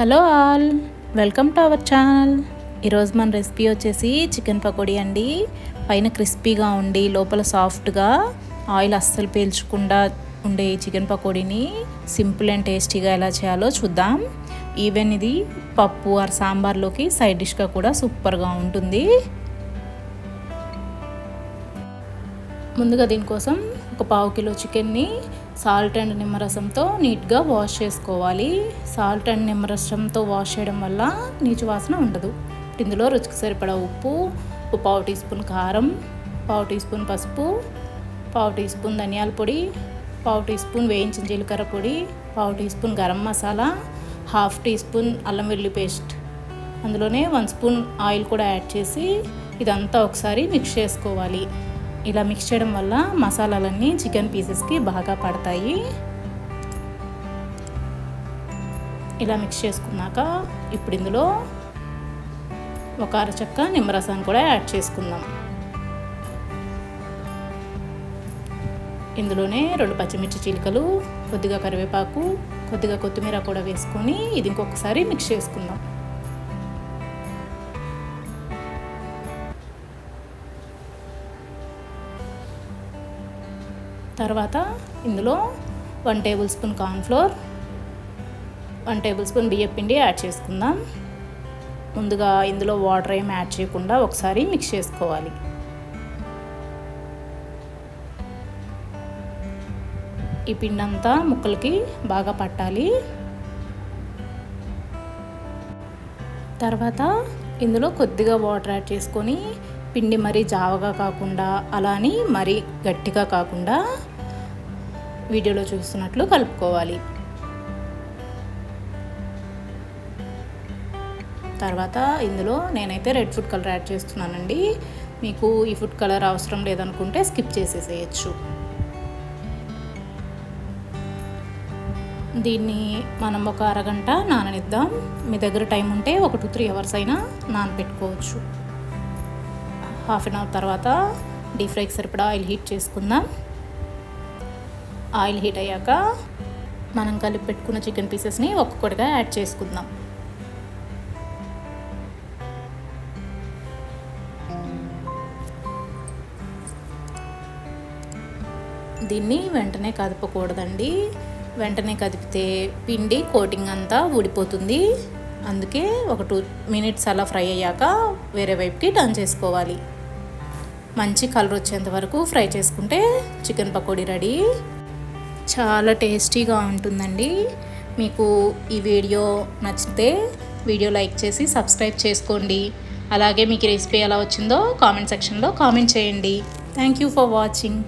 Hello all welcome to our channel. ఈరోజు మన recipe వచ్చేసి చికెన్ పకోడీ అండి. పైన క్రిస్పీగా ఉండి లోపల సాఫ్ట్గా ఆయిల్ అస్సలు పీల్చకుండా ఉండే ఈ చికెన్ పకోడీని సింపుల్ అండ్ టేస్టీగా ఎలా చేయాలో చూద్దాం. ఈవెన్ ఇది పప్పు ఆర్ సాంబార్లోకి సైడ్ డిష్గా కూడా సూపర్గా ఉంటుంది. ముందుగా దీనికోసం ఒక పావు కిలో చికెన్ని సాల్ట్ అండ్ నిమ్మరసంతో నీట్గా వాష్ చేసుకోవాలి. సాల్ట్ అండ్ నిమ్మరసంతో వాష్ చేయడం వల్ల నీచు వాసన ఉండదు. ఇందులో రుచికి సరిపడా ఉప్పు ఒక పావు టీ స్పూన్ కారం పావు టీ స్పూన్ పసుపు పావు టీ స్పూన్ ధనియాల పొడి పావు టీ స్పూన్ వేయించిన జీలకర్ర పొడి పావు teaspoon garam masala half teaspoon అల్లం వెల్లుల్లి పేస్ట్. అందులోనే వన్ స్పూన్ ఆయిల్ కూడా యాడ్ చేసి ఇదంతా ఒకసారి మిక్స్ చేసుకోవాలి. ఇలా మిక్స్ చేయడం వల్ల మసాలాలన్నీ చికెన్ పీసెస్కి బాగా పడతాయి. ఇలా మిక్స్ చేసుకున్నాక ఇప్పుడు ఇందులో ఒక అరచక్క నిమ్మరసాన్ని కూడా యాడ్ చేసుకుందాం. ఇందులోనే రెండు పచ్చిమిర్చి చీలికలు కొద్దిగా కరివేపాకు కొద్దిగా కొత్తిమీర కూడా వేసుకొని ఇది ఇంకొకసారి మిక్స్ చేసుకుందాం. తర్వాత ఇందులో one tablespoon cornflour one tablespoon బియ్యం పిండి యాడ్ చేసుకుందాం. ముందుగా ఇందులో వాటర్ ఏం యాడ్ చేయకుండా ఒకసారి మిక్స్ చేసుకోవాలి. ఈ పిండి అంతా ముక్కలకి బాగా పట్టాలి. తర్వాత ఇందులో కొద్దిగా వాటర్ యాడ్ చేసుకొని పిండి మరీ జావగా కాకుండా అలా అని మరీ గట్టిగా కాకుండా వీడియోలో చూస్తున్నట్లు కలుపుకోవాలి. తర్వాత ఇందులో నేనైతే రెడ్ ఫుడ్ కలర్ యాడ్ చేస్తున్నానండి. మీకు ఈ ఫుడ్ కలర్ అవసరం లేదనుకుంటే స్కిప్ చేసేసేయచ్చు. దీన్ని మనం ఒక అరగంట నాననిద్దాం. మీ దగ్గర టైం ఉంటే ఒక టూ త్రీ అవర్స్ అయినా నానబెట్టుకోవచ్చు. హాఫ్ అన్ అవర్ తర్వాత డీప్ ఫ్రైకి సరిపడా ఆయిల్ హీట్ చేసుకుందాం. ఆయిల్ హీట్ అయ్యాక మనం కలిపి పెట్టుకున్న చికెన్ పీసెస్ని ఒక్కొక్కటిగా యాడ్ చేసుకుందాం. దీన్ని వెంటనే కదపకూడదండి. వెంటనే కదిపితే పిండి కోటింగ్ అంతా ఊడిపోతుంది. అందుకే ఒక టూ మినిట్స్ అలా ఫ్రై అయ్యాక వేరే వైపుకి టర్న్ చేసుకోవాలి. మంచి కలర్ వచ్చేంత వరకు ఫ్రై చేసుకుంటే చికెన్ పకోడీ రెడీ. చాలా టేస్టీగా ఉంటుందండి. మీకు ఈ వీడియో నచ్చితే వీడియో లైక్ చేసి సబ్స్క్రైబ్ చేసుకోండి. అలాగే మీకు రెసిపీ ఎలా వచ్చిందో కామెంట్ సెక్షన్లో కామెంట్ చేయండి. Thank you for watching